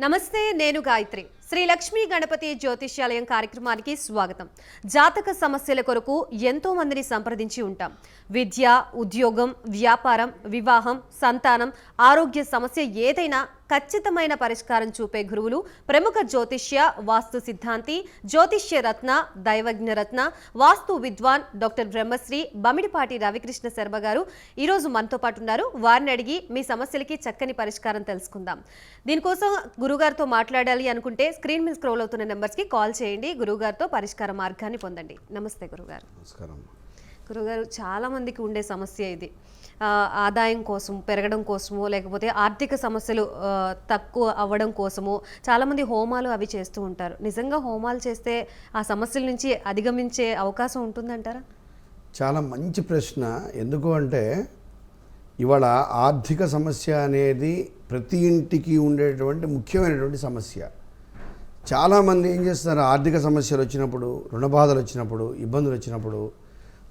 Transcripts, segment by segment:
నమస్తే నేను గాయత్రి. శ్రీ లక్ష్మీ గణపతి జ్యోతిష్యాలయం కార్యక్రమానికి స్వాగతం. జాతక సమస్యల కొరకు ఎంతో మందిని సంప్రదించి ఉంటాం. విద్య ఉద్యోగం వ్యాపారం వివాహం సంతానం ఆరోగ్య సమస్య ఏదైనా ఖచ్చితమైన పరిష్కారం చూపే గురువులు ప్రముఖ జ్యోతిష్య వాస్తు సిద్ధాంతి జ్యోతిష్య రత్న దైవజ్ఞ రత్న వాస్తు విద్వాన్ డాక్టర్ బ్రహ్మశ్రీ బమిడిపాటి రవికృష్ణ శర్మ గారు ఈరోజు మనతో పాటు ఉన్నారు. వారిని అడిగి మీ సమస్యలకి చక్కని పరిష్కారం తెలుసుకుందాం. దీనికోసం గురుగారితో మాట్లాడాలి అనుకుంటే స్క్రీన్ మీద స్క్రోల్ అవుతున్న నెంబర్స్కి కాల్ చేయండి. గురుగారితో పరిష్కార మార్గాన్ని పొందండి. నమస్తే గురుగారు నమస్కారం. గురుగారు చాలా మందికి ఉండే సమస్య ఇది. ఆదాయం కోసం పెరగడం కోసమో లేకపోతే ఆర్థిక సమస్యలు తక్కువ అవ్వడం కోసమో చాలామంది హోమాలు అవి చేస్తూ ఉంటారు. నిజంగా హోమాలు చేస్తే ఆ సమస్యల నుంచి అధిగమించే అవకాశం ఉంటుందంటారా? చాలా మంచి ప్రశ్న. ఎందుకు అంటే ఇవాళ ఆర్థిక సమస్య అనేది ప్రతి ఇంటికి ఉండేటువంటి ముఖ్యమైనటువంటి సమస్య. చాలామంది ఏం చేస్తారు ఆర్థిక సమస్యలు వచ్చినప్పుడు రుణ బాధలు వచ్చినప్పుడు ఇబ్బందులు వచ్చినప్పుడు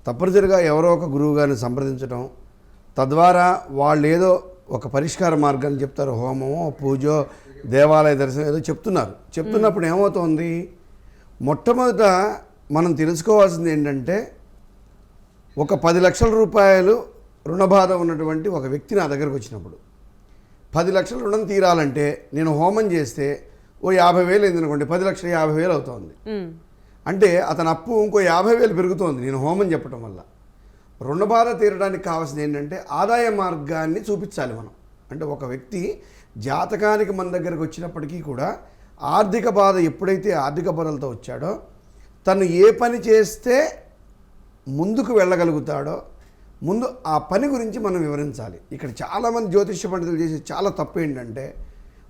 తప్పనిసరిగా ఎవరో ఒక గురువు గారిని సంప్రదించడం తద్వారా వాళ్ళు ఏదో ఒక పరిష్కార మార్గాన్ని చెప్తారు. హోమమో పూజో దేవాలయ దర్శనం ఏదో చెప్తున్నారు. చెప్తున్నప్పుడు ఏమవుతోంది? మొట్టమొదట మనం తెలుసుకోవాల్సింది ఏంటంటే ఒక పది లక్షల రూపాయలు రుణబాధ ఉన్నటువంటి ఒక వ్యక్తి నా దగ్గరకు వచ్చినప్పుడు. పది లక్షల రుణం తీరాలంటే నేను హోమం చేస్తే ఓ యాభై వేలు అయింది అనుకోండి పది లక్షల యాభై వేలు అవుతోంది. అంటే అతని అప్పు ఇంకో యాభై వేలు పెరుగుతోంది నేను హోమం చెప్పడం వల్ల. రుణబాధ తీరడానికి కావాల్సింది ఏంటంటే ఆదాయ మార్గాన్ని చూపించాలి మనం. అంటే ఒక వ్యక్తి జాతకానికి మన దగ్గరకు వచ్చినప్పటికీ కూడా ఆర్థిక బాధ ఎప్పుడైతే ఆర్థిక బాధలతో వచ్చాడో తను ఏ పని చేస్తే ముందుకు వెళ్ళగలుగుతాడో ముందు ఆ పని గురించి మనం వివరించాలి. ఇక్కడ చాలామంది జ్యోతిష్య పండితులు చేసే చాలా తప్పు ఏంటంటే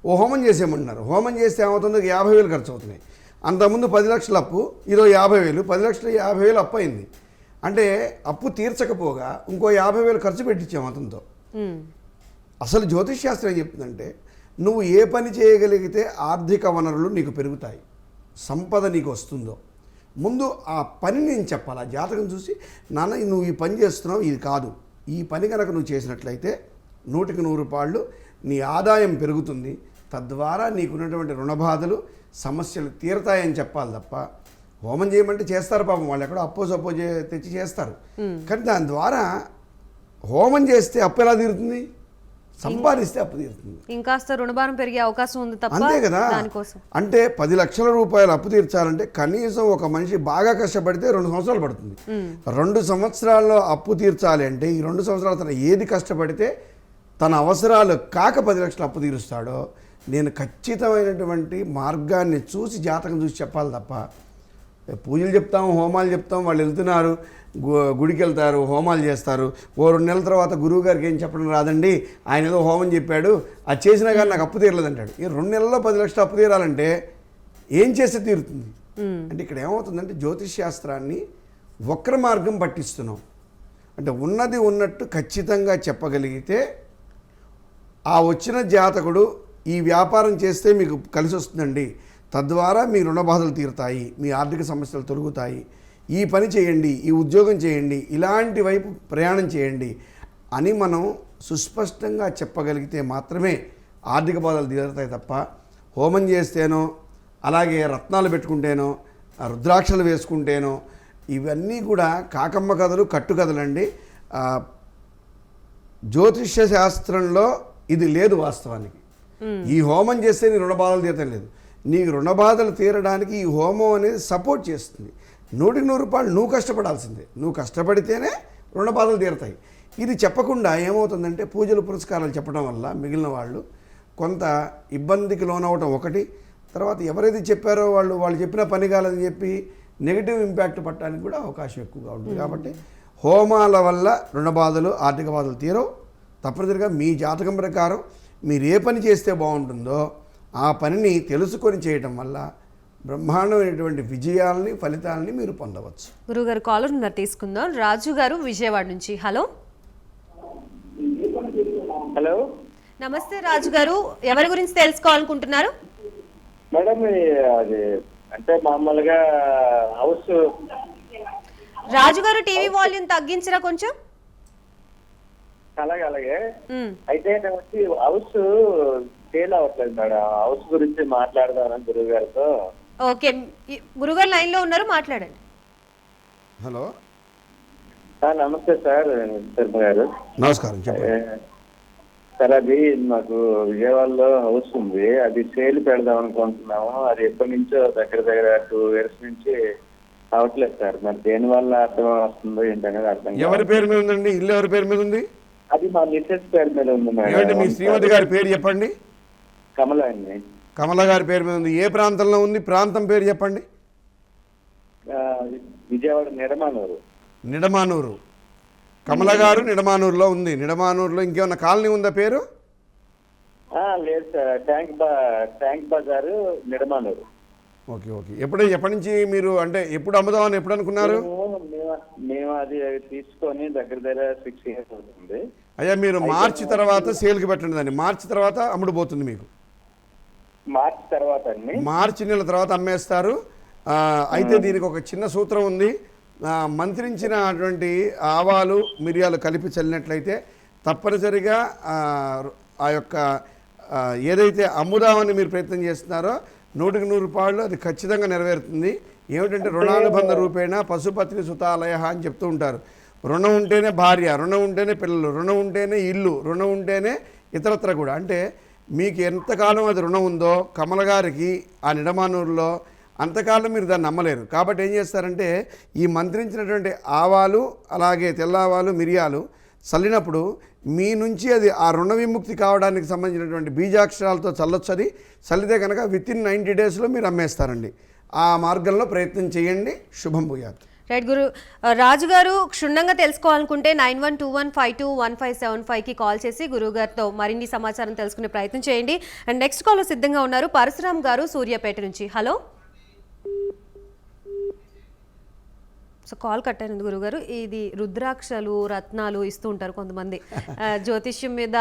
ఓ హోమం చేసేయమంటున్నారు. హోమం చేస్తే ఏమవుతుందో? యాభై వేలు ఖర్చు అవుతున్నాయి అంతకుముందు పది లక్షల అప్పు ఈరోజు యాభై వేలు పది లక్షల యాభై వేలు అప్పు అయింది. అంటే అప్పు తీర్చకపోగా ఇంకో యాభై వేలు ఖర్చు పెట్టించాం అతనితో. అసలు జ్యోతిష్ శాస్త్రం ఏం చెప్తుందంటే నువ్వు ఏ పని చేయగలిగితే ఆర్థిక వనరులు నీకు పెరుగుతాయి. సంపద నీకు వస్తుందో. ముందు ఆ పని నేను చెప్పాలి. ఆ జాతకం చూసి నాన్న నువ్వు ఈ పని చేస్తున్నావు ఇది కాదు. ఈ పని కనుక నువ్వు చేసినట్లయితే నూటికి నూరు రూపాయలు నీ ఆదాయం పెరుగుతుంది. తద్వారా నీకున్నటువంటి రుణబాధలు సమస్యలు తీరతాయని చెప్పాలి తప్ప హోమం చేయమంటే చేస్తారు పాపం. వాళ్ళు ఎక్కడో అప్పో సప్పో చే తెచ్చి చేస్తారు. కానీ దాని ద్వారా హోమం చేస్తే అప్పు ఎలా తీరుతుంది? సంపాదిస్తే అప్పు తీరుతుంది. ఇంకాస్త రుణభారం పెరిగే అవకాశం ఉంది తప్ప అంతే కదా. అంటే పది లక్షల రూపాయలు అప్పు తీర్చాలంటే కనీసం ఒక మనిషి బాగా కష్టపడితే రెండు సంవత్సరాలు పడుతుంది. రెండు సంవత్సరాల్లో అప్పు తీర్చాలి అంటే ఈ రెండు సంవత్సరాలు తను ఏది కష్టపడితే తన అవసరాలు కాక పది లక్షలు అప్పు తీరుస్తాడో నేను ఖచ్చితమైనటువంటి మార్గాన్ని చూసి జాతకం చూసి చెప్పాలి తప్ప పూజలు చెప్తాం హోమాలు చెప్తాం వాళ్ళు వెళ్తున్నారు గుడికి వెళ్తారు హోమాలు చేస్తారు. ఓ రెండు నెలల తర్వాత గురువు గారికి ఏం చెప్పడం రాదండి? ఆయన ఏదో హోమం చెప్పాడు అది చేసినా కానీ నాకు అప్పు తీరలేదంటాడు. ఈ రెండు నెలల్లో పది లక్షలు అప్పు తీరాలంటే ఏం చేస్తే తీరుతుంది? అంటే ఇక్కడ ఏమవుతుందంటే జ్యోతిష్ శాస్త్రాన్ని వక్ర మార్గం పట్టిస్తున్నాం. అంటే ఉన్నది ఉన్నట్టు ఖచ్చితంగా చెప్పగలిగితే ఆ వచ్చిన జాతకుడు ఈ వ్యాపారం చేస్తే మీకు కలిసి వస్తుందండి. తద్వారా మీ రుణ బాధలు తీరుతాయి మీ ఆర్థిక సమస్యలు తొలగుతాయి. ఈ పని చేయండి ఈ ఉద్యోగం చేయండి ఇలాంటి వైపు ప్రయాణం చేయండి అని మనం సుస్పష్టంగా చెప్పగలిగితే మాత్రమే ఆర్థిక బాధలు తీరుతాయి తప్ప హోమం చేస్తేనో అలాగే రత్నాలు పెట్టుకుంటేనో రుద్రాక్షలు వేసుకుంటేనో ఇవన్నీ కూడా కాకమ్మ కథలు కట్టు కథలండి. జ్యోతిష్య శాస్త్రంలో ఇది లేదు వాస్తవానికి. ఈ హోమం చేస్తే నీ రుణబాధలు తీరటం లేదు. నీ రుణబాధలు తీరడానికి ఈ హోమం అనేది సపోర్ట్ చేస్తుంది. నూటికి నూరు రూపాయలు నువ్వు కష్టపడాల్సిందే. నువ్వు కష్టపడితేనే రుణబాధలు తీరతాయి. ఇది చెప్పకుండా ఏమవుతుందంటే పూజలు పురస్కారాలు చెప్పడం వల్ల మిగిలిన వాళ్ళు కొంత ఇబ్బందికి లోనవటం ఒకటి. తర్వాత ఎవరైతే చెప్పారో వాళ్ళు వాళ్ళు చెప్పిన పని కాలని చెప్పి నెగిటివ్ ఇంపాక్ట్ పట్టడానికి కూడా అవకాశం ఎక్కువగా ఉంటుంది. కాబట్టి హోమాల వల్ల రుణ బాధలు ఆర్థిక బాధలు తీరవు. తప్పనిసరిగా మీ జాతకం ప్రకారం మీరు ఏ పని చేస్తే బాగుంటుందో ఆ పనిని తెలుసుకొని చేయటం వల్ల బ్రహ్మాండమైనటువంటి విజయాలని ఫలితాలని మీరు పొందవచ్చు. గురుగారు కాలర్ ఉన్నారు తీసుకుందాం. రాజు గారు విజయవాడ నుంచి. హలో. హలో. నమస్తే రాజు గారు. ఎవరి గురించి తెలుసుకోవాలనుకుంటున్నారు? మేడం అది అంటే మామూలుగా హౌస్ రాజు గారు టీవీ వాల్యూమ్ తగ్గించరా కొంచెం? అలాగే అలాగే. అయితే నేను వచ్చి హౌస్ సేల్ అవ్వట్లేదు మేడం. హౌస్ గురించి మాట్లాడదామని గురువు గారితో. ఓకే. గురుగారు లైన్లో ఉన్నారు మాట్లాడండి. హలో. ఆ, నమస్తే సార్ శర్మ గారు. నమస్కారం సార్ అది మాకు విజయవాడలో హౌస్ ఉంది. అది సేల్ పెడదాం అనుకుంటున్నాము. అది ఎప్పటి నుంచో దగ్గర దగ్గర టూ ఇయర్స్ నుంచి అవట్లేదు సార్. మరి దేని వల్ల అర్థం వస్తుందో ఏంటనేది అర్థం. ఎవరి పేరు మీద ఉందండి? ఇల్లు ఎవరి పేరు మీద ఉంది? అది మా మిస్సెస్ పేరు మీద ఉంది ఏమంటే మీ మేడం శ్రీమతి గారి పేరు చెప్పండి? కమల అండి. కమల గారి పేరు మీద ఉంది. ఏ ప్రాంతంలో ఉంది? ప్రాంతం పేరు చెప్పండి. విజయవాడ నిడమానూరు. నిడమానూరు. కమల గారు నిడమానూరులో ఉంది. నిడమానూరులో ఇంకేమన్నా కాలనీ ఉందా పేరు? లేదు సార్. ట్యాంక్ బా ట్యాంక్ బజారు నిడమానూరు. Okay okay. ఎప్పుడు ఎప్పటి నుంచి మీరు అంటే ఎప్పుడు అమ్ముదామని ఎప్పుడు అనుకున్నారు? మేము అది తీసుకొని దగ్గర దగ్గర సిక్స్ ఇయర్స్ అవుతుంది. అయ్యా మీరు మార్చి తర్వాత సేల్కి పెట్టండి దాన్ని మార్చి తర్వాత అమ్ముడుపోతుంది మీకు. మార్చ్ తర్వాత అండి? మార్చి నెల తర్వాత అమ్మేస్తారు. అయితే దీనికి ఒక చిన్న సూత్రం ఉంది. ఆ, మంత్రించినటువంటి ఆవాలు మిరియాలు కలిపి చల్లినట్లయితే తప్పనిసరిగా ఆ, యొక్క ఏదైతే అమ్ముదామని మీరు ప్రయత్నం చేస్తున్నారో నూటికి నూరు రూపాయలు అది ఖచ్చితంగా నెరవేరుతుంది. ఏమిటంటే రుణానుబంధ రూపేణ పశుపత్ని సుతాలయ అని చెప్తూ ఉంటారు. రుణం ఉంటేనే భార్య రుణం ఉంటేనే పిల్లలు రుణం ఉంటేనే ఇల్లు రుణం ఉంటేనే ఇతరత్ర కూడా. అంటే మీకు ఎంతకాలం అది రుణం ఉందో కమల గారికి ఆ నిడమానూరులో అంతకాలం మీరు దాన్ని నమ్మలేరు. కాబట్టి ఏం చేస్తారంటే ఈ మంత్రించినటువంటి ఆవాలు అలాగే తెల్లావాలు మిరియాలు చల్లినప్పుడు మీ నుంచి అది ఆ రుణ విముక్తి కావడానికి సంబంధించినటువంటి బీజాక్షరాలతో చల్లొచ్చు అది. చల్లితే కనుక విత్ ఇన్ నైంటీ డేస్లో మీరు అమ్మేస్తారండి. ఆ మార్గంలో ప్రయత్నం చేయండి. శుభం భూయాత్. రైట్ గురు రాజుగారు రాజు గారు క్షుణ్ణంగా తెలుసుకోవాలనుకుంటే nine one two one five two one five seven ఫైవ్కి కాల్ చేసి గురువు గారితో మరిన్ని సమాచారం తెలుసుకునే ప్రయత్నం చేయండి. అండ్ నెక్స్ట్ కాల్ సిద్ధంగా ఉన్నారు పరశురామ్ గారు సూర్యాపేట నుంచి. హలో? సో కాల్ కట్టాను గురుగారు ఇది రుద్రాక్షలు రత్నాలు ఇస్తూ ఉంటారు కొంతమంది. జ్యోతిష్యం మీద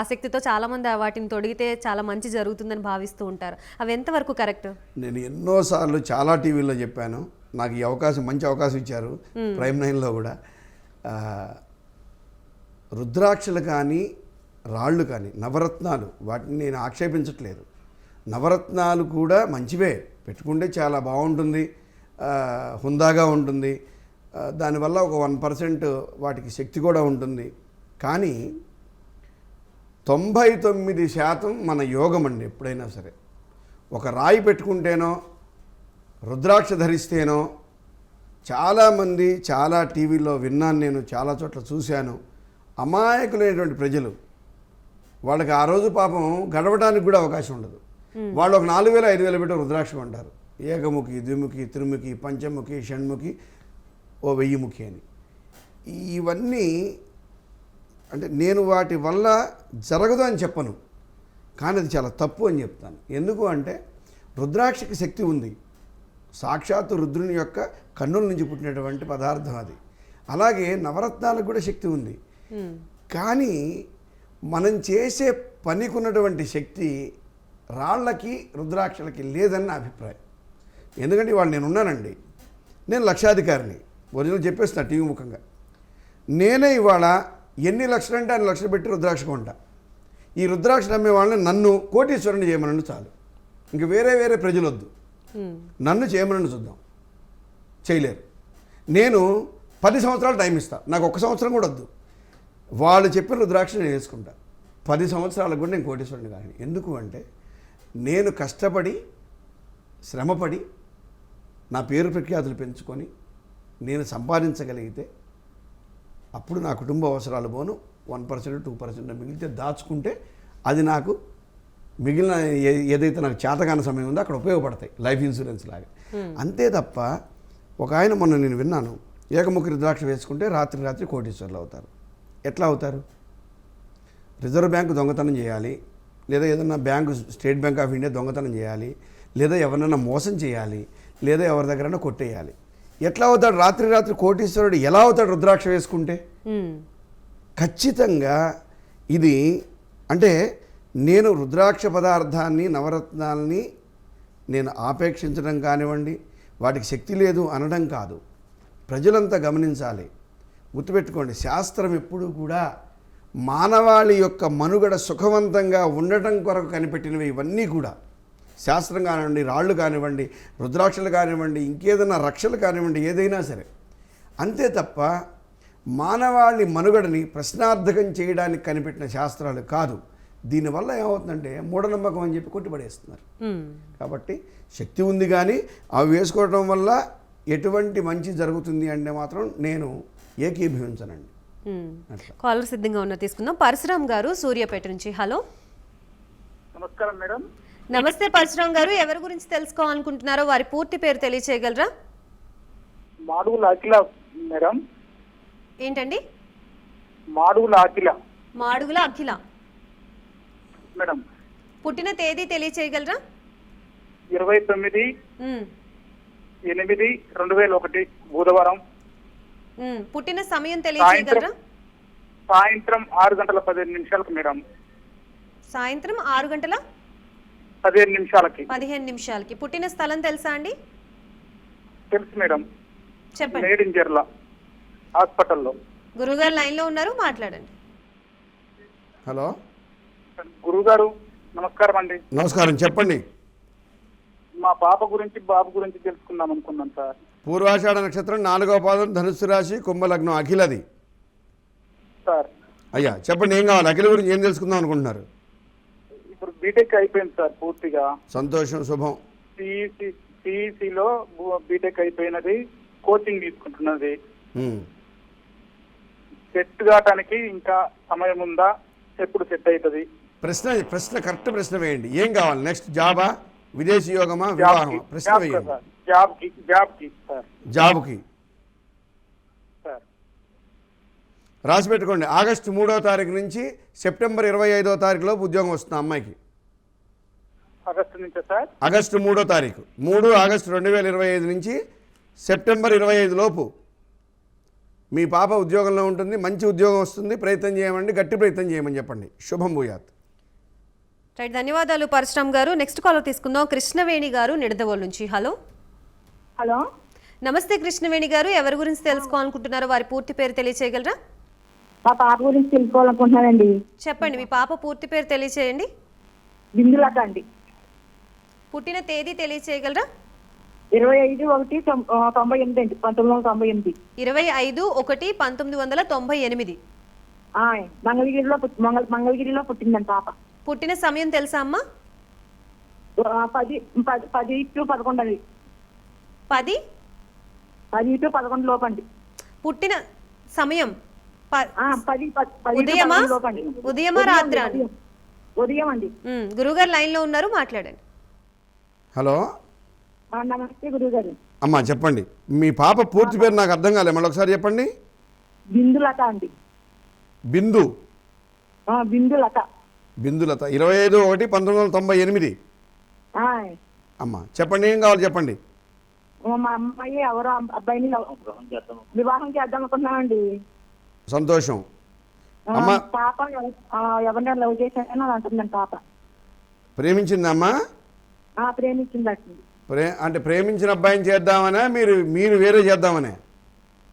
ఆసక్తితో చాలామంది వాటిని తొడిగితే చాలా మంచి జరుగుతుందని భావిస్తూ ఉంటారు. అవి ఎంతవరకు కరెక్ట్? నేను ఎన్నోసార్లు చాలా టీవీలో చెప్పాను. నాకు ఈ అవకాశం మంచి అవకాశం ఇచ్చారు ప్రైమ్ నైన్లో కూడా. రుద్రాక్షలు కానీ రాళ్ళు కానీ నవరత్నాలు వాటిని నేను ఆక్షేపించట్లేదు. నవరత్నాలు కూడా మంచివే పెట్టుకుంటే చాలా బాగుంటుంది హుందాగా ఉంటుంది దానివల్ల ఒక వన్ పర్సెంట్ వాటికి శక్తి కూడా ఉంటుంది. కానీ తొంభై తొమ్మిది శాతం మన యోగం అండి ఎప్పుడైనా సరే. ఒక రాయి పెట్టుకుంటేనో రుద్రాక్ష ధరిస్తేనో చాలామంది చాలా టీవీలో విన్నాను నేను చాలా చోట్ల చూశాను. అమాయకులైనటువంటి ప్రజలు వాళ్ళకి ఆ రోజు పాపం గడవడానికి కూడా అవకాశం ఉండదు. వాళ్ళు ఒక నాలుగు వేల ఐదు వేలు పెట్టి రుద్రాక్ష అంటారు. ఏకముఖి ద్విముఖి త్రిముఖి పంచముఖి షణ్ముఖి ఓ వెయ్యిముఖి అని. ఇవన్నీ అంటే నేను వాటి వల్ల జరగదు అని చెప్పను. కానీ అది చాలా తప్పు అని చెప్తాను. ఎందుకు అంటే రుద్రాక్షకి శక్తి ఉంది. సాక్షాత్తు రుద్రుని యొక్క కన్నుల నుంచి పుట్టినటువంటి పదార్థం అది. అలాగే నవరత్నాలకు కూడా శక్తి ఉంది. కానీ మనం చేసే పనికున్నటువంటి శక్తి రాళ్ళకి రుద్రాక్షలకి లేదని నా అభిప్రాయం. ఎందుకంటే ఇవాళ నేను ఉన్నానండి నేను లక్షాధికారిని. ఒరిజినల్ చెప్పేస్తున్నా టీవీ ముఖంగా. నేనే ఇవాళ ఎన్ని లక్షలు అంటే అన్ని లక్షలు పెట్టి రుద్రాక్ష కొంటా. ఈ రుద్రాక్ష నమ్మే వాళ్ళని నన్ను కోటీశ్వరుని చేయమనండి చాలు. ఇంక వేరే వేరే ప్రజలు వద్దు నన్ను చేయమని చూద్దాం. చేయలేరు. నేను పది సంవత్సరాలు టైం ఇస్తా. నాకు ఒక సంవత్సరం కూడా వద్దు. వాళ్ళు చెప్పిన రుద్రాక్ష నేను వేసుకుంటా పది సంవత్సరాలకు కూడా నేను కోటేశ్వరుని కానీ ఎందుకు అంటే నేను కష్టపడి శ్రమపడి నా పేరు ప్రఖ్యాతులు పెంచుకొని నేను సంపాదించగలిగితే అప్పుడు నా కుటుంబ అవసరాలు పోను. వన్ పర్సెంట్ టూ పర్సెంట్ మిగిలితే దాచుకుంటే అది నాకు మిగిలిన ఏదైతే నాకు చేతకాని సమయం ఉందో అక్కడ ఉపయోగపడతాయి లైఫ్ ఇన్సూరెన్స్ లాగా. అంతే తప్ప ఒక ఆయన మొన్న నేను విన్నాను ఏకముఖి రుద్రాక్ష వేసుకుంటే రాత్రి రాత్రి కోటీశ్వర్లు అవుతారు. ఎట్లా అవుతారు? రిజర్వ్ బ్యాంకు దొంగతనం చేయాలి లేదా ఏదన్నా bank State Bank of India దొంగతనం చేయాలి లేదా ఎవరినైనా మోసం చేయాలి లేదా ఎవరి దగ్గరైనా కొట్టేయాలి. ఎట్లా అవుతాడు? రాత్రి రాత్రి కోటీశ్వరుడు ఎలా అవుతాడు రుద్రాక్ష వేసుకుంటే? ఖచ్చితంగా ఇది అంటే నేను రుద్రాక్ష పదార్థాన్ని నవరత్నాల్ని నేను ఆపేక్షించడం కానివ్వండి వాటికి శక్తి లేదు అనడం కాదు. ప్రజలంతా గమనించాలి. గుర్తుపెట్టుకోండి శాస్త్రం ఎప్పుడూ కూడా మానవాళి యొక్క మనుగడ సుఖవంతంగా ఉండటం కొరకు కనిపెట్టినవి ఇవన్నీ కూడా. శాస్త్రం కానివ్వండి రాళ్ళు కానివ్వండి రుద్రాక్షలు కానివ్వండి ఇంకేదైనా రక్షలు కానివ్వండి ఏదైనా సరే. అంతే తప్ప మానవాళి మనుగడని ప్రశ్నార్థకం చేయడానికి కనిపెట్టిన శాస్త్రాలు కాదు. దీనివల్ల ఏమవుతుందంటే మూఢనమ్మకం అని చెప్పి కొట్టిపడేస్తున్నారు ఉమ్. కాబట్టి శక్తి ఉంది కానీ అవి వేసుకోవడం వల్ల ఎటువంటి మంచి జరుగుతుంది అంటే మాత్రం నేను ఏకీభవించనండి. కాలర్ సిద్ధంగా ఉన్న తీసుకుందాం. పరశురామ్ గారు సూర్యాపేట నుంచి. హలో. నమస్కారం మేడం. నమస్తే పరశురామ్ గారు. ఎవరి గురించి తెలుసుకోవాలనుకుంటున్నారో వారి పూర్తి పేరు తెలియచేయగలరా? మాడుగుల అఖిల మేడం. ఏంటండి? మాడుగుల అఖిల. మాడుగుల అఖిల. మేడం. పుట్టిన తేదీ తెలియచేయగలరా? ఇరవై తొమ్మిది. ఎనిమిది రెండు వేల ఒకటి బుధవారం. పుట్టిన సమయం తెలియచేయగలరా? సాయంత్రం ఆరు గంటల పదిహేను నిమిషాలకు మేడం. సాయంత్రం ఆరు గంటల? పదిహేను నిమిషాలకి. పదిహేను నిమిషాలకి. పుట్టిన స్థలం తెలుసా అండి? తెలుసు మేడం. చెప్పండి. మేడింజర్ల హాస్పిటల్లో. గురుగారు లైన్లో ఉన్నారు మాట్లాడండి. హలో. గురుగారు నమస్కారం అండి. నమస్కారం చెప్పండి. మా పాప గురించి బాబు గురించి తెలుసుకుందాం అనుకున్నాను సార్. పూర్వాషాఢ నక్షత్రం నాలుగవ పాదం ధనుస్సు రాశి కుంభలగ్నం అఖిలది. సార్. అయ్యా చెప్పండి ఏం కావాలి? అఖిల గురించి ఏం తెలుసుకుందాం అనుకుంటున్నారు? ఇప్పుడు బీటెక్ అయిపోయింది సార్ పూర్తిగా. సంతోషం శుభం. సిఈసి సిఈసిలో బీటెక్ అయిపోయినది కోచింగ్ తీసుకుంటున్నది. ఉమ్. సెట్ కావటానికి ఇంకా సమయం ఉందా? ఎప్పుడు సెట్ అవుతుంది? ప్రశ్న ప్రశ్న కరెక్ట్ ప్రశ్న వేయండి. ఏం కావాలి? నెక్స్ట్ జాబా? విదేశీ యోగమా? వివాహమా? ప్రశ్న వేయండి. జాబ్కి. రాసి పెట్టుకోండి. ఆగస్టు మూడో తారీఖు నుంచి సెప్టెంబర్ ఇరవై ఐదో తారీఖులో ఉద్యోగం వస్తుంది అమ్మాయికి. ఆగస్టు నుంచా సార్? ఆగస్టు మూడో తారీఖు. మూడు ఆగస్టు రెండు వేల ఇరవై ఐదు నుంచి సెప్టెంబర్ ఇరవై ఐదు లోపు. మీ పాప ఉద్యోగంలో ఉంటుంది. మంచి ఉద్యోగం వస్తుంది. ప్రయత్నం చేయమండి. గట్టి ప్రయత్నం చేయమని చెప్పండి. శుభం భూయాత్. రైట్ ధన్యవాదాలు పరశురామ్ గారు. నెక్స్ట్ కాలర్ తీసుకుందాం. కృష్ణవేణి గారు నిడదవోలు నుంచి. హలో. హలో. నమస్తే కృష్ణవేణి గారు. ఎవరి గురించి తెలుసుకోవాలనుకుంటున్నారో వారి పూర్తి పేరు తెలియచేయగలరా? మా పాప గురించి తెలుసుకోవాలనుకుంటున్నానండి. చెప్పండి మీ పాప పూర్తి పేరు తెలియచేయండి. బిందులత అండి. పుట్టిన తేదీ తెలియచేయగలరా? ఇరవై ఐదు ఒకటి తొంభై ఎనిమిది అండి. పంతొమ్మిది వందల తొంభై ఎనిమిది. ఇరవై ఐదు ఒకటి పంతొమ్మిది వందల తొంభై ఎనిమిది. మంగళగిరిలో మంగళగిరిలో పుట్టిందండి పాప. పుట్టిన సమయం తెలుసా అమ్మా? పది పది పది టు పదకొండు అండి. పది? పది టు పదకొండు లోపు అండి పుట్టిన సమయం ఉదయమా? ఉదయమా, ఉదయం రాత్రా? అండి, ఉదయం. ఉదయం అండి. గురుగారు లైన్లో ఉన్నారు మాట్లాడండి. హలో? నమస్తే గురువు గారు అమ్మా చెప్పండి. మీ పాప పూర్తి పేరు నాకు అర్థం కాలే మళ్ళీ ఒకసారి చెప్పండి. బిందులత అండి. బిందు. ఆ, బిందులత బిందులత ఇరవై ఐదు ఒకటి పంతొమ్మిది వందల తొంభై ఎనిమిది. అమ్మా చెప్పండి ఏం కావాలి చెప్పండి? మా అమ్మాయి ఎవరో అబ్బాయిని వివాహం చేద్దాం అనుకుంటున్నామండి సంతోషం. అమ్మ. పాప ఎవ- ఆ, ఎవరినైనా లవ్ చేశానని అని అంటుందండి పాప. ప్రేమించిందమ్మా? ఆ, ప్రేమించిందండి. ప్రే అంటే ప్రేమించిన అబ్బాయిని చేద్దామనే మీరు మీరు వేరే చేద్దామనే?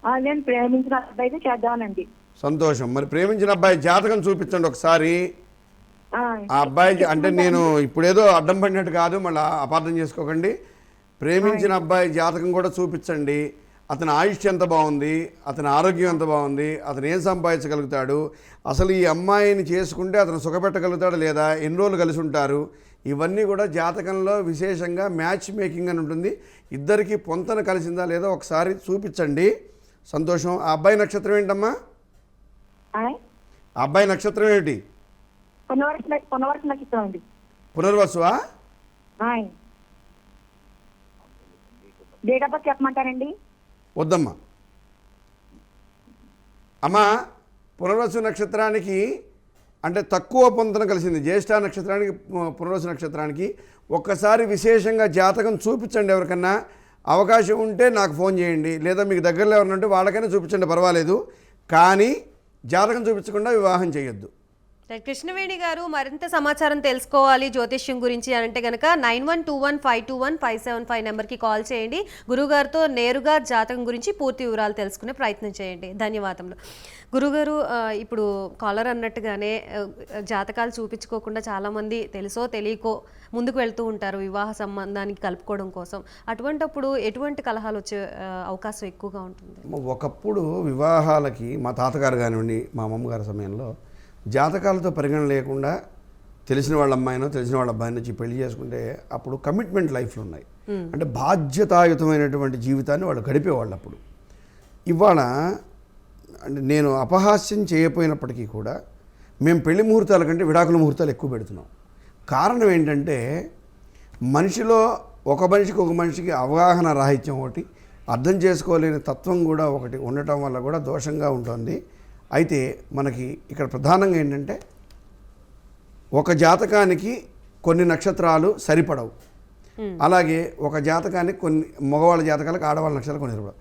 ఆ, నేను ప్రేమించిన అబ్బాయితే చేద్దామనండి. సంతోషం. మరి ప్రేమించిన అబ్బాయి జాతకం చూపించండి ఒకసారి. ఆ, ఆ అబ్బాయి అంటే నేను ఇప్పుడేదో అడ్డం పడినట్టు కాదు మళ్ళీ అపార్థం చేసుకోకండి. ప్రేమించిన అబ్బాయి జాతకం కూడా చూపించండి. అతని ఆయుష్ ఎంత బాగుంది అతని ఆరోగ్యం ఎంత బాగుంది అతను ఏం సంపాదించగలుగుతాడు అసలు ఈ అమ్మాయిని చేసుకుంటే అతను సుఖపెట్టగలుగుతాడు లేదా ఎన్ని రోజులు కలిసి ఉంటారు ఇవన్నీ కూడా జాతకంలో విశేషంగా మ్యాచ్ మేకింగ్ అని ఉంటుంది. ఇద్దరికి పొంతన కలిసిందా లేదా ఒకసారి చూపించండి. సంతోషం. ఆ అబ్బాయి నక్షత్రం ఏంటమ్మా? అబ్బాయి నక్షత్రం ఏమిటి? అండి పునర్వసువా ఆయ్. డేట్ ఆఫ్ బర్త్ చెప్పమంటారండి? వద్దమ్మా. అమ్మా పునర్వసు నక్షత్రానికి అంటే తక్కువ పొంతన కలిసింది. జ్యేష్ఠ నక్షత్రానికి పునర్వసు నక్షత్రానికి ఒక్కసారి విశేషంగా జాతకం చూపించండి ఎవరికన్నా. అవకాశం ఉంటే నాకు ఫోన్ చేయండి. లేదా మీకు దగ్గరలో ఎవరైనా ఉంటే వాళ్ళకైనా చూపించండి పర్వాలేదు. కానీ జాతకం చూపించకుండా వివాహం చేయొద్దు. కృష్ణవేణి గారు మరింత సమాచారం తెలుసుకోవాలి జ్యోతిష్యం గురించి అని అంటే కనుక nine one two one five two one five seven five నెంబర్కి కాల్ చేయండి. గురుగారితో నేరుగా జాతకం గురించి పూర్తి వివరాలు తెలుసుకునే ప్రయత్నం చేయండి. ధన్యవాదములు. గురుగారు ఇప్పుడు కాలర్ అన్నట్టుగానే జాతకాలు చూపించుకోకుండా చాలామంది తెలుసో తెలియకో ముందుకు వెళ్తూ ఉంటారు వివాహ సంబంధానికి కలుపుకోవడం కోసం. అటువంటప్పుడు ఎటువంటి కలహాలు వచ్చే అవకాశం ఎక్కువగా ఉంటుంది? ఒకప్పుడు వివాహాలకి మా తాతగారు కానివ్వండి మా అమ్మమ్మగారి సమయంలో జాతకాలతో పరిగణన లేకుండా తెలిసిన వాళ్ళ అమ్మాయినో తెలిసిన వాళ్ళ అబ్బాయిని వచ్చి పెళ్ళి చేసుకుంటే అప్పుడు కమిట్మెంట్ లైఫ్లు ఉన్నాయి. అంటే బాధ్యతాయుతమైనటువంటి జీవితాన్ని వాళ్ళు గడిపేవాళ్ళు అప్పుడు. ఇవాళ అంటే నేను అపహాస్యం చేయకపోయినప్పటికీ కూడా మేము పెళ్ళి ముహూర్తాల కంటే విడాకుల ముహూర్తాలు ఎక్కువ పెడుతున్నాం. కారణం ఏంటంటే మనిషిలో ఒక మనిషికి ఒక మనిషికి అవగాహన రాహిత్యం ఒకటి అర్థం చేసుకోలేని తత్వం కూడా ఒకటి ఉండటం వల్ల కూడా దోషంగా ఉంటుంది. అయితే మనకి ఇక్కడ ప్రధానంగా ఏంటంటే ఒక జాతకానికి కొన్ని నక్షత్రాలు సరిపడవు. అలాగే ఒక జాతకానికి కొన్ని మగవాళ్ళ జాతకాలకు ఆడవాళ్ళ నక్షత్రాలు కొన్ని సరిపడవు.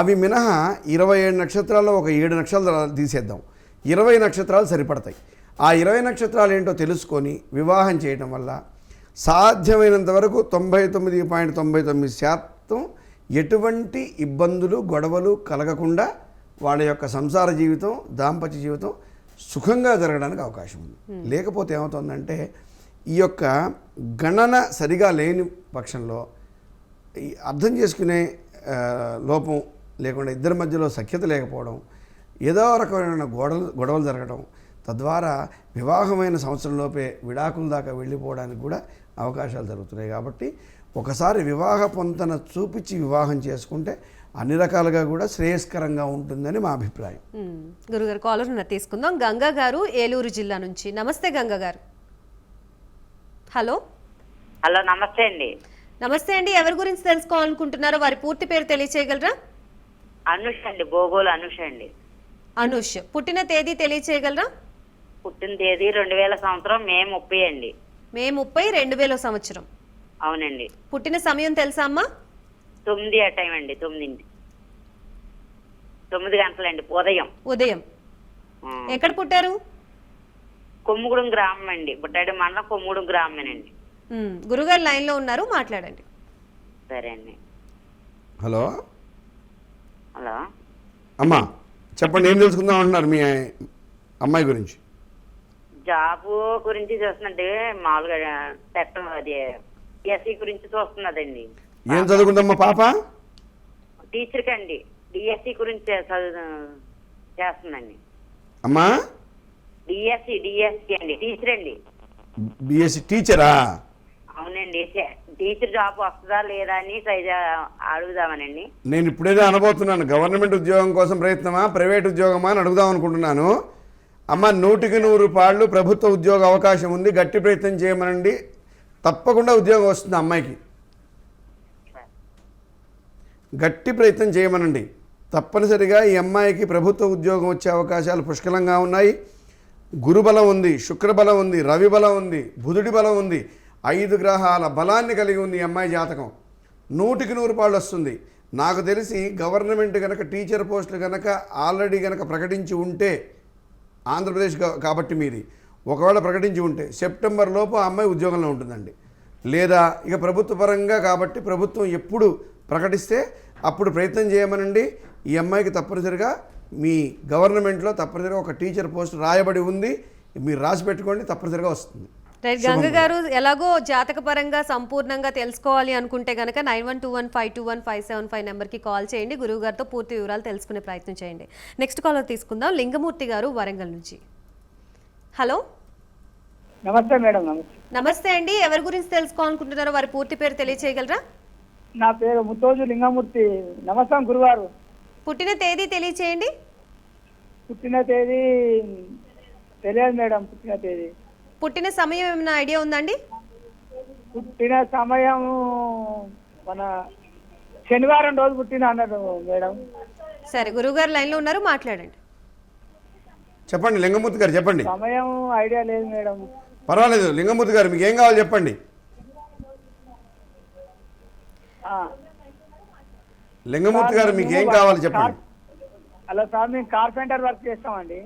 అవి మినహా ఇరవై ఏడు నక్షత్రాల్లో ఒక ఏడు నక్షత్రాలు తీసేద్దాం. ఇరవై నక్షత్రాలు సరిపడతాయి. ఆ ఇరవై నక్షత్రాలు ఏంటో తెలుసుకొని వివాహం చేయటం వల్ల సాధ్యమైనంత వరకు తొంభై తొమ్మిది పాయింట్ తొంభై తొమ్మిది శాతం ఎటువంటి ఇబ్బందులు గొడవలు కలగకుండా వాళ్ళ యొక్క సంసార జీవితం దాంపత్య జీవితం సుఖంగా జరగడానికి అవకాశం ఉంది. లేకపోతే ఏమవుతుందంటే ఈ యొక్క గణన సరిగా లేని పక్షంలో అర్థం చేసుకునే లోపం లేకుండా ఇద్దరి మధ్యలో సఖ్యత లేకపోవడం ఏదో రకమైన గొడవలు గొడవలు జరగడం తద్వారా వివాహమైన సంవత్సరంలోపే విడాకుల దాకా వెళ్ళిపోవడానికి కూడా అవకాశాలు జరుగుతున్నాయి. కాబట్టి ఒకసారి వివాహ పొంతన చూపించి వివాహం చేసుకుంటే అన్ని రకాలుగా కూడా శ్రేయస్కరంగా ఉంటుందని మా అభిప్రాయం. గురుగారు కాలర్ తీసుకుందాం. గంగా గారు ఏలూరు జిల్లా నుంచి. నమస్తే గంగా గారు. హలో. హలో నమస్తే అండి. నమస్తే అండి. ఎవరి గురించి తెలుసుకోవాలనుకుంటున్నారో వారి పూర్తి పేరు తెలియచేయగలరా? అనుష అండి భోగోలు అనుష అండి. అనుష్. పుట్టిన తేదీ తెలియచేయగలరా? పుట్టిన తేదీ రెండు వేల సంవత్సరం మే ముప్పై అండి. మే ముప్పై రెండు వేల సంవత్సరం. అవునండి. పుట్టిన సమయం తెలుసా అమ్మా? తొమ్మిది ఆ టైం అండి తొమ్మిదింటి. తొమ్మిది గంటలండి ఉదయం. ఉదయం. ఎక్కడ పుట్టారు? కొమ్ముగూడెం గ్రామం అండి. బుట్టాడి మండలం కొమ్ముగూడెం గ్రామమేనండి. మ్మ్. గురుగారు లైన్లో ఉన్నారు మాట్లాడండి. సరే అండి. హలో? హలో? అమ్మా చెప్పండి ఏం తెలుసుకుందాం అంటున్నారు మీ అమ్మాయి గురించి? జాబ్ గురించి చూస్తున్నట్టు మామూలుగా పెట్టం అది ఎస్సీ గురించి చూస్తున్నదండి. ఏం చదువుకుందమ్మా పాప? టీచర్కి అండి డిఎస్సి గురించి చేస్తుందండి. అమ్మా? డిఎస్సి డిఎస్సి అండి. టీచర్ అండి బిఎస్సి టీచరా? అవునండి. టీచర్ జాబ్ వస్తుందా లేదా అని ట్రై అడుగుదామనండి. నేను ఇప్పుడేదో అనబోతున్నాను. గవర్నమెంట్ ఉద్యోగం కోసం ప్రయత్నమా ప్రైవేట్ ఉద్యోగమా అని అడుగుదాం అనుకుంటున్నాను. అమ్మ నూటికి నూరు పాళ్ళు ప్రభుత్వ ఉద్యోగ అవకాశం ఉంది. గట్టి ప్రయత్నం చేయమనండి. తప్పకుండా ఉద్యోగం వస్తుంది అమ్మాయికి. గట్టి ప్రయత్నం చేయమనండి. తప్పనిసరిగా ఈ అమ్మాయికి ప్రభుత్వ ఉద్యోగం వచ్చే అవకాశాలు పుష్కలంగా ఉన్నాయి. గురుబలం ఉంది శుక్రబలం ఉంది రవి బలం ఉంది బుధుడి బలం ఉంది. ఐదు గ్రహాల బలాన్ని కలిగి ఉంది ఈ అమ్మాయి జాతకం. నూటికి నూరు పాళ్ళు వస్తుంది. నాకు తెలిసి గవర్నమెంట్ కనుక టీచర్ పోస్టులు కనుక ఆల్రెడీ కనుక ప్రకటించి ఉంటే ఆంధ్రప్రదేశ్ కాబట్టి మీది ఒకవేళ ప్రకటించి ఉంటే సెప్టెంబర్ లోపు ఆ అమ్మాయి ఉద్యోగంలో ఉంటుందండి. లేదా ఇక ప్రభుత్వ పరంగా కాబట్టి ప్రభుత్వం ఎప్పుడు ప్రకటిస్తే అప్పుడు ప్రయత్నం చేయమనండి. ఈ అమ్మాయికి తప్పనిసరిగా మీ గవర్నమెంట్లో తప్పనిసరిగా ఒక టీచర్ పోస్ట్ రాయబడి ఉంది. మీరు రాసి పెట్టుకోండి తప్పనిసరిగా వస్తుంది. రైట్ గంగ గారు ఎలాగో జాతక పరంగా సంపూర్ణంగా తెలుసుకోవాలి అనుకుంటే గనక nine one two one five two one five seven five నెంబర్కి కాల్ చేయండి. గురువు గారితో పూర్తి వివరాలు తెలుసుకునే ప్రయత్నం చేయండి. నెక్స్ట్ కాలర్ తీసుకుందాం. లింగమూర్తి గారు వరంగల్ నుంచి. హలో? నమస్తే మేడం నమస్తే. నమస్తే అండి. ఎవరి గురించి తెలుసుకోవాలనుకుంటున్నారో వారి పూర్తి పేరు తెలియచేయగలరా? నా పేరు ముత్తోజు లింగమూర్తి. నమస్కారం గురువారు. పుట్టిన తేదీ తెలియచేయండి. పుట్టిన తేదీ తెలియదు మేడం పుట్టిన తేదీ. పుట్టిన సమయం ఏమైనా ఐడియా ఉందండి? పుట్టిన సమయం మన శనివారం రోజు పుట్టిన అన్నారు మేడం. సరే గురువుగారు లైన్లో ఉన్నారు మాట్లాడండి. చెప్పండి లింగమూర్తి గారు చెప్పండి. సమయం ఐడియా లేదు మేడం. పర్వాలేదు లింగమూర్తి గారు మీకు ఏం కావాలి చెప్పండి. లింగమూర్తి గారు మీకు ఏం కావాలి చెప్పండి. అలా సార్ మేము కార్పెంటర్ వర్క్ చేస్తామండి.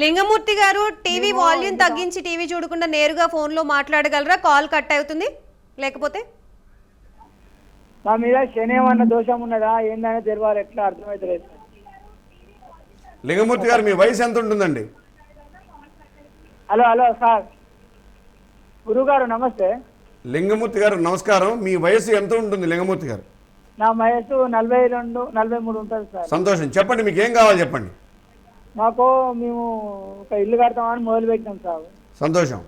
లింగమూర్తి గారు టీవీ వాల్యూమ్ తగ్గించి టీవీ చూడకుండా నేరుగా ఫోన్లో మాట్లాడగలరా? కాల్ కట్ అవుతుంది? లేకపోతే? మా మీద శని ఏమన్నా దోషం ఉన్నదా? ఏందని తెలియాలి ఎట్లా అర్థమవుతలేదు లింగమూర్తి గారు మీ వయసు ఎంత ఉంటుందండి? Hello hello sir. గురుగారు నమస్తే. లింగమూర్తి గారు నమస్కారం. మీ వయసు ఎంత ఉంటుంది లింగమూర్తి గారు? నా వయసు నలభై రెండు నలభై మూడు ఉంటుంది సార్. సంతోషం. చెప్పండి మీకు ఏం కావాలి చెప్పండి? మాకు మేము ఒక ఇల్లు కడతామని మొదలు పెట్టినాం సార్. సంతోషం.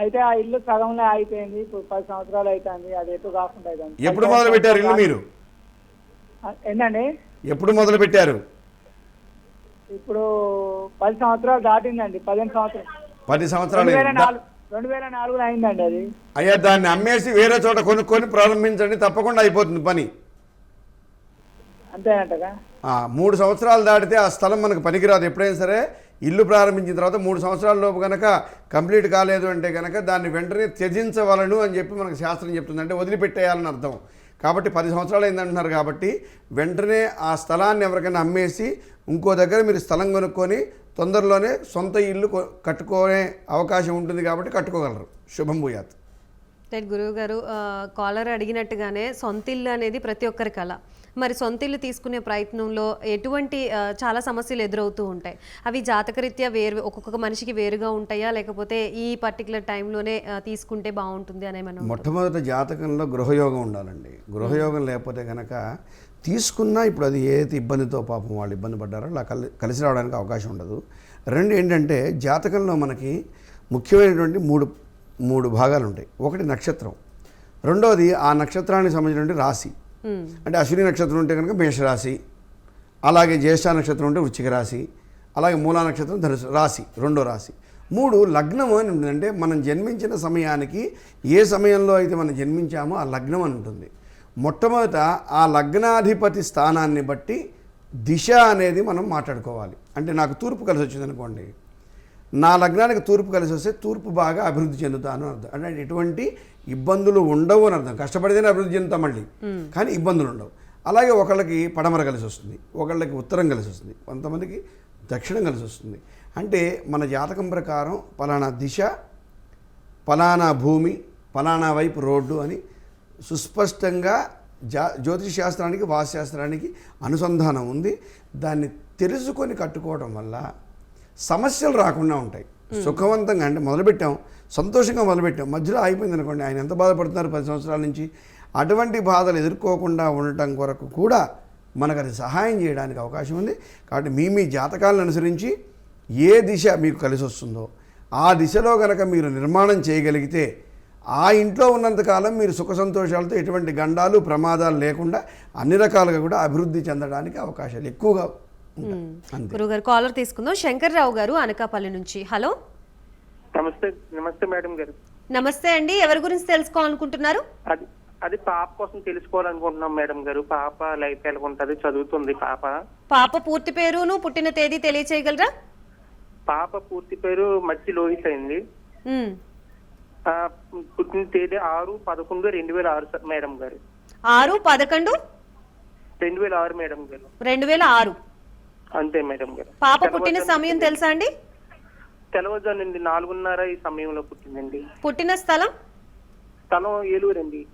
అయితే ఆ ఇల్లు సగంలో అయిపోయింది. ఇప్పుడు పది సంవత్సరాలు అవుతుంది అది ఎటు కాకుండా అవుతుంది ఎప్పుడు మొదలు పెట్టారు ఇల్లు మీరు? ఏంటండి? ఎప్పుడు మొదలు పెట్టారు? ఇప్పుడు పది సంవత్సరాలు దాటిందండి. పదిహేను సంవత్సరాలు. పది సంవత్సరాలు రెండు వేల అయింది. నాలుగు రెండు వేల నాలుగులో అయిందండి అది. అయ్యా దాన్ని అమ్మేసి వేరే చోట కొనుక్కొని ప్రారంభించండి తప్పకుండా అయిపోతుంది పని. అంతేనంటగా? మూడు సంవత్సరాలు దాటితే ఆ స్థలం మనకు పనికిరాదు. ఎప్పుడైనా సరే ఇల్లు ప్రారంభించిన తర్వాత మూడు సంవత్సరాల లోపు కనుక కంప్లీట్ కాలేదు అంటే కనుక దాన్ని వెంటనే త్యజించవలను అని చెప్పి మనకు శాస్త్రం చెప్తుంది. అంటే వదిలిపెట్టేయాలని అర్థం. కాబట్టి పది సంవత్సరాలు అయిందంటున్నారు కాబట్టి వెంటనే ఆ స్థలాన్ని ఎవరికైనా అమ్మేసి ఇంకో దగ్గర మీరు స్థలం కొనుక్కొని తొందరలోనే సొంత ఇల్లు కట్టుకునే అవకాశం ఉంటుంది కాబట్టి కట్టుకోగలరు. శుభం భూయాత్. రైట్ గురువు గారు కాలర్ అడిగినట్టుగానే సొంత ఇల్లు అనేది ప్రతి ఒక్కరి కళ. మరి సొంత ఇల్లు తీసుకునే ప్రయత్నంలో ఎటువంటి చాలా సమస్యలు ఎదురవుతూ ఉంటాయి. అవి జాతకరీత్యా వేరు ఒక్కొక్క మనిషికి వేరుగా ఉంటాయా? లేకపోతే ఈ పర్టికులర్ టైంలోనే తీసుకుంటే బాగుంటుంది అని ఉంటుందా? మొట్టమొదటి జాతకంలో గృహయోగం ఉండాలండి. గృహయోగం లేకపోతే కనుక తీసుకున్నా ఇప్పుడు అది ఏదైతే ఇబ్బందితో పాపం వాళ్ళు ఇబ్బంది పడ్డారో అలా కలి కలిసి రావడానికి అవకాశం ఉండదు. రెండు ఏంటంటే జాతకంలో మనకి ముఖ్యమైనటువంటి మూడు మూడు భాగాలు ఉంటాయి. ఒకటి నక్షత్రం రెండవది ఆ నక్షత్రానికి సంబంధించినటువంటి రాశి. అంటే అశ్విని నక్షత్రం ఉంటే కనుక మేషరాశి అలాగే జ్యేష్ఠ నక్షత్రం ఉంటే వృశ్చిక రాశి అలాగే మూలా నక్షత్రం ధనుసు రాశి రెండో రాశి. మూడు లగ్నం అని ఉంటుంది అంటే మనం జన్మించిన సమయానికి ఏ సమయంలో అయితే మనం జన్మించామో ఆ లగ్నం అని ఉంటుంది. మొట్టమొదట ఆ లగ్నాధిపతి స్థానాన్ని బట్టి దిశ అనేది మనం మాట్లాడుకోవాలి. అంటే నాకు తూర్పు కలిసి వచ్చింది అనుకోండి. నా లగ్నానికి తూర్పు కలిసి వస్తే తూర్పు బాగా అభివృద్ధి చెందుతాను అని అర్థం. అంటే ఎటువంటి ఇబ్బందులు ఉండవు అని అర్థం. కష్టపడితేనే అభివృద్ధి చెందుతాం మళ్ళీ. కానీ ఇబ్బందులు ఉండవు. అలాగే ఒకళ్ళకి పడమర కలిసి వస్తుంది. ఒకళ్ళకి ఉత్తరం కలిసి వస్తుంది. కొంతమందికి దక్షిణం కలిసి వస్తుంది. అంటే మన జాతకం ప్రకారం పలానా దిశ పలానా భూమి పలానా వైపు రోడ్డు అని సుస్పష్టంగా జా జ్యోతిష్ శాస్త్రానికి వాస్తుశాస్త్రానికి అనుసంధానం ఉంది. దాన్ని తెలుసుకొని కట్టుకోవడం వల్ల సమస్యలు రాకుండా ఉంటాయి. సుఖవంతంగా అంటే మొదలుపెట్టాం సంతోషంగా మొదలుపెట్టాం. మధ్యలో అయిపోయింది అనుకోండి ఆయన ఎంత బాధపడుతున్నారు పది సంవత్సరాల నుంచి? అటువంటి బాధలు ఎదుర్కోకుండా ఉండటం కొరకు కూడా మనకు అది సహాయం చేయడానికి అవకాశం ఉంది. కాబట్టి మీ మీ జాతకాలను అనుసరించి ఏ దిశ మీకు కలిసి వస్తుందో ఆ దిశలో గనక మీరు నిర్మాణం చేయగలిగితే ఆ ఇంట్లో ఉన్నంతకాలం మీరు సుఖ సంతోషాలతో ఎటువంటి గండాలు ప్రమాదాలు లేకుండా అన్ని రకాలుగా కూడా అభివృద్ధి చెందడానికి అవకాశాలు ఎక్కువగా ఉంటాయి. అంతే. గురువు గారు కాలర్ తీసుకుందాం. శంకర్రావు గారు అనకాపల్లి నుంచి. హలో. నమస్తే నమస్తే మేడం గారు. నమస్తే అండి. ఎవరి గురించి తెలుసుకోవాలనుకుంటున్నారు? అది అది పాప కోసం తెలుసుకోవాలనుకుంటున్నాం మేడం గారు. పాప లైఫ్ ఎలా ఉంటది? చదువుతుంది పాప. పాప పూర్తి పేరును పుట్టిన తేదీ తెలియచేయగలరా? పాప పూర్తి పేరు మధ్య లోహిత్ అయింది పుట్టిన తేదీ ఆరు పదకొండు రెండు వేల ఆరు మేడం గారు. ఆరు పదకొండు? రెండు వేల ఆరు మేడం గారు. రెండు వేల ఆరు. అంతే మేడం గారు. పాప పుట్టిన సమయం తెలుసా అండి? తెలవజానండి నాలుగున్నర ఈ సమయంలో పుట్టిందండి. పుట్టిన స్థలం? తను ఏలూరండి.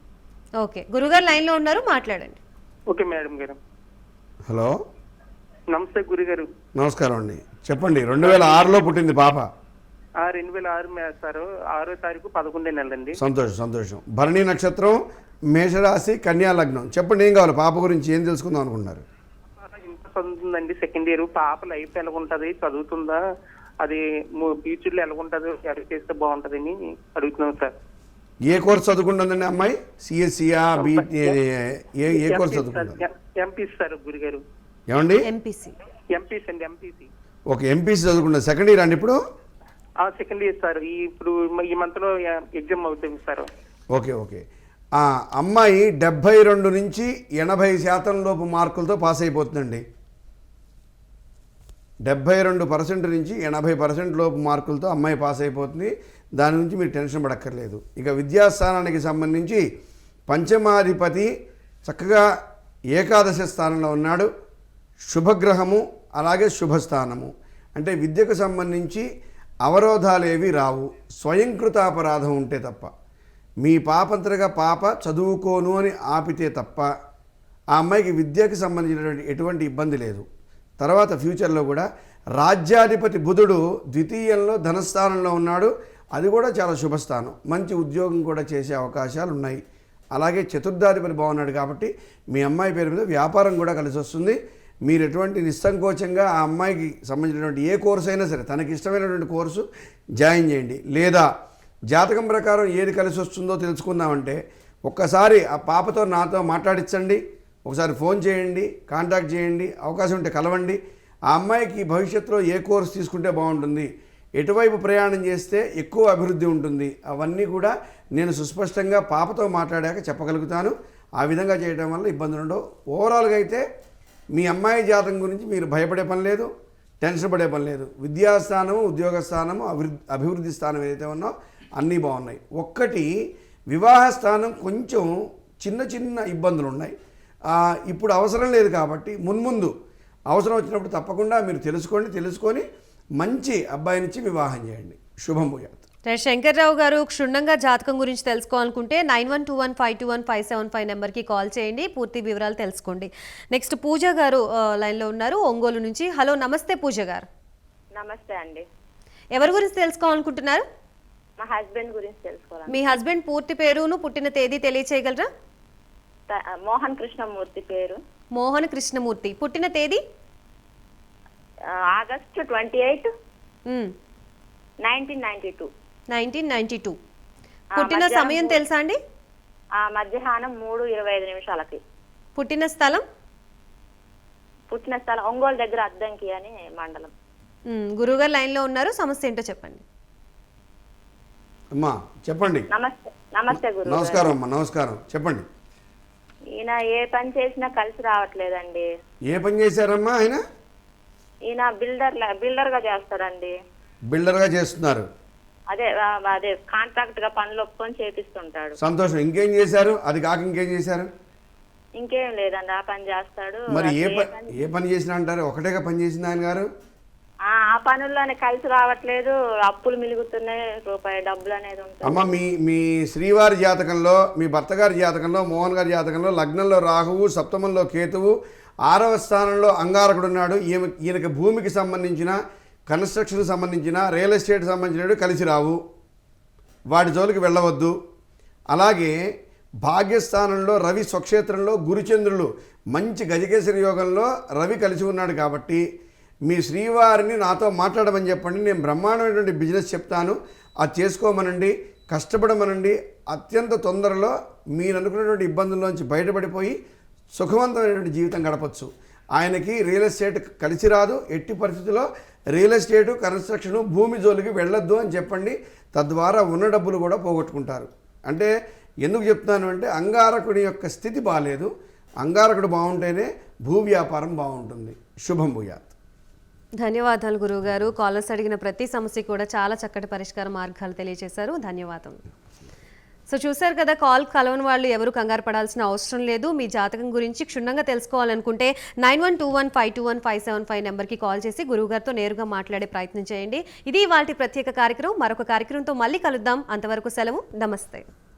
ఓకే గురుగారు లైన్లో ఉన్నారు మాట్లాడండి. ఓకే మేడం గారు. హలో. నమస్తే గురుగారు. నమస్కారం అండి. చెప్పండి రెండు వేల ఆరులో పుట్టింది పాప. రెండు వేల ఆరు మే- సార్ ఆరో తారీఖు పదకొండే నెలండి. సంతోషం సంతోషం. భరణి నక్షత్రం మేషరాశి కన్యా లగ్నం. చెప్పండి ఏం కావాలి? పాప గురించి ఏం తెలుసుకుందాం అనుకుంటున్నారు? చదువుతుందండి. సెకండ్ ఇయర్ పాప లైఫ్ ఎలా ఉంటది చదువుతుందా? అది ఫ్యూచర్లో ఎలా ఉంటది ఎలా చేస్తే బాగుంటదని అడుగుతున్నాం సార్. ఏ కోర్స్ చదువుకుంటుందండి అమ్మాయి? సిఎస్సియా బి ఏ ఏ కోర్స్ చదువుకుంటుంది? ఎంపీసీ సార్ గురుగారు. ఏమండి? ఎంపీసీ ఎంపీసీ అండి ఎంపీసీ ఓకే ఎంపీసీ చదువుకుంటుంది. సెకండ్ ఇయర్ అండి ఇప్పుడు? Second year sir. ఈ ఇప్పుడు ఈ మంత్లో ఎగ్జామ్ అవుతుంది సార్. Okay okay. ఆ అమ్మాయి డెబ్భై రెండు నుంచి ఎనభై శాతం లోపు మార్కులతో పాస్ అయిపోతుందండి. డెబ్భై రెండు పర్సెంట్ నుంచి ఎనభై పర్సెంట్ లోపు మార్కులతో అమ్మాయి పాస్ అయిపోతుంది. దాని నుంచి మీరు టెన్షన్ పడక్కర్లేదు. ఇక విద్యాస్థానానికి సంబంధించి పంచమాధిపతి చక్కగా ఏకాదశ స్థానంలో ఉన్నాడు. శుభగ్రహము అలాగే శుభస్థానము. అంటే విద్యకు సంబంధించి అవరోధాలేవి రావు. స్వయంకృతాపరాధం ఉంటే తప్ప. మీ పాపంతరగా పాప చదువుకోను అని ఆపితే తప్ప ఆ అమ్మాయికి విద్యకి సంబంధించినటువంటి ఎటువంటి ఇబ్బంది లేదు. తర్వాత ఫ్యూచర్లో కూడా రాజ్యాధిపతి బుధుడు ద్వితీయంలో ధనస్థానంలో ఉన్నాడు. అది కూడా చాలా శుభస్థానం. మంచి ఉద్యోగం కూడా చేసే అవకాశాలు ఉన్నాయి. అలాగే చతుర్థాధిపతి బాగున్నాడు కాబట్టి మీ అమ్మాయి పేరు మీద వ్యాపారం కూడా కలిసి వస్తుంది మీరు ఎటువంటి నిస్సంకోచంగా ఆ అమ్మాయికి సంబంధించినటువంటి ఏ కోర్సు అయినా సరే తనకి ఇష్టమైనటువంటి కోర్సు జాయిన్ చేయండి. లేదా జాతకం ప్రకారం ఏది కలిసి వస్తుందో తెలుసుకుందామంటే ఒక్కసారి ఆ పాపతో నాతో మాట్లాడించండి ఒకసారి ఫోన్ చేయండి కాంటాక్ట్ చేయండి అవకాశం ఉంటే కలవండి. ఆ అమ్మాయికి భవిష్యత్తులో ఏ కోర్సు తీసుకుంటే బాగుంటుంది ఎటువైపు ప్రయాణం చేస్తే ఎక్కువ అభివృద్ధి ఉంటుంది అవన్నీ కూడా నేను సుస్పష్టంగా పాపతో మాట్లాడాక చెప్పగలుగుతాను. ఆ విధంగా చేయడం వల్ల ఇబ్బందులు ఉండవు ఓవరాల్గా అయితే మీ అమ్మాయి జాతకం గురించి మీరు భయపడే పని లేదు టెన్షన్ పడే పని లేదు. విద్యాస్థానము ఉద్యోగ స్థానము అభివృద్ధి అభివృద్ధి స్థానం ఏదైతే ఉన్నో అన్నీ బాగున్నాయి. ఒక్కటి వివాహ స్థానం కొంచెం చిన్న చిన్న ఇబ్బందులు ఉన్నాయి. ఇప్పుడు అవసరం లేదు కాబట్టి మున్ముందు అవసరం వచ్చినప్పుడు తప్పకుండా మీరు తెలుసుకోండి తెలుసుకొని మంచి అబ్బాయినిచ్చి వివాహం చేయండి. శుభం భూయాత్. శంకర్రావు గారు క్షుణ్ణంగా జాతకం గురించి తెలుసుకోవాలనుకుంటే nine one two one five two one five seven five నెంబర్కి కాల్ చేయండి. పూర్తి వివరాలు తెలుసుకోండి. నెక్స్ట్ పూజ గారు లైన్లో ఉన్నారు. ఒంగోలు నుంచి. హలో నమస్తే పూజ గారు. నమస్తే అండి. ఎవరి గురించి తెలుసుకోవాలనుకుంటున్నారు? మా హస్బెండ్ గురించి తెలుసుకోవాలి మీ హస్బెండ్ పూర్తి పేరును పుట్టిన తేదీ తెలియచేయగలరా? మోహన్ కృష్ణమూర్తి పేరు. మోహన్ కృష్ణమూర్తి. పుట్టిన తేదీ? August twenty eight. Nineteen ninety two. Nineteen ninety two. పుట్టిన సమయం తెలుసా అండి? మధ్యాహ్నం మూడు ఇరవై ఐదు నిమిషాలకి. పుట్టిన స్థలం? పుట్టిన స్థలం ఒంగోలు దగ్గర అద్దంకి అని మండలం. మ్, గురువుగారు లైన్లో ఉన్నారు సమస్య ఏంటో చెప్పండి. అమ్మా చెప్పండి. నమస్తే నమస్తే గురు నమస్కారం అమ్మా నమస్కారం. చెప్పండి. ఈయన ఏ పని చేసినా కలిసి రావట్లేదండి. ఏ పని చేశారమ్మా ఆయన? ఈయన బిల్డర్ బిల్డర్గా చేస్తారండి బిల్డర్గా చేస్తున్నారు. అదే అదే కాంట్రాక్ట్గా పనులు ఒప్పుకొని చేపిస్తుంటాడు. సంతోషం. ఇంకేం చేశారు? అది కాక ఇంకేం చేశారు? ఇంకేం లేదండి. ఆ పని చేస్తాడు. మరి ఏ పని? ఏ పని చేసినా అంటారు? ఒకటేగా పని చేసింది ఆయన గారు? ఆ ఆ పనుల్లోనే కలిసి రావట్లేదు. అప్పులు మిలుగుతున్నాయి. రూపాయి డబ్బులు అనేది ఉంటుంది అమ్మ మీ మీ శ్రీవారి జాతకంలో మీ భర్త గారి జాతకంలో మోహన్ గారి జాతకంలో లగ్నంలో రాహువు సప్తమంలో కేతువు ఆరవ స్థానంలో అంగారకుడు ఉన్నాడు. ఈమె ఈయనకి భూమికి సంబంధించిన కన్స్ట్రక్షన్కి సంబంధించిన రియల్ ఎస్టేట్ సంబంధించినవి కలిసి రావు. వాటి జోలికి వెళ్ళవద్దు. అలాగే భాగ్యస్థానంలో రవి స్వక్షేత్రంలో గురుచంద్రులు మంచి గజకేసరి యోగంలో రవి కలిసి ఉన్నాడు కాబట్టి మీ శ్రీవారిని నాతో మాట్లాడమని చెప్పండి. నేను బ్రహ్మాండమైనటువంటి బిజినెస్ చెప్తాను. అది చేసుకోమనండి. కష్టపడమనండి. అత్యంత తొందరలో మీరు అనుకున్నటువంటి ఇబ్బందుల్లోంచి బయటపడిపోయి సుఖవంతమైనటువంటి జీవితం గడపచ్చు. ఆయనకి రియల్ ఎస్టేట్ కలిసి రాదు. ఎట్టి పరిస్థితుల్లో రియల్ ఎస్టేటు కన్స్ట్రక్షను భూమి జోలికి వెళ్ళొద్దు అని చెప్పండి. తద్వారా ఉన్న డబ్బులు కూడా పోగొట్టుకుంటారు. అంటే ఎందుకు చెప్తున్నాను అంటే అంగారకుడి యొక్క స్థితి బాగాలేదు అంగారకుడు బాగుంటేనే భూ వ్యాపారం బాగుంటుంది. శుభం భూయాత్. ధన్యవాదాలు గురువుగారు. కాలర్స్ అడిగిన ప్రతి సమస్య కూడా చాలా చక్కటి పరిష్కార మార్గాలు తెలియజేశారు. ధన్యవాదం సో చూశారు కదా కాల్ కలవని వాళ్ళు ఎవరు కంగారు పడాల్సిన అవసరం లేదు. మీ జాతకం గురించి క్షుణ్ణంగా తెలుసుకోవాలనుకుంటే nine one two one five two one five seven five నెంబర్కి కాల్ చేసి గురువుగారితో నేరుగా మాట్లాడే ప్రయత్నం చేయండి. ఇది వాటి ప్రత్యేక కార్యక్రమం. మరొక కార్యక్రమంతో మళ్ళీ కలుద్దాం. అంతవరకు సెలవు. నమస్తే.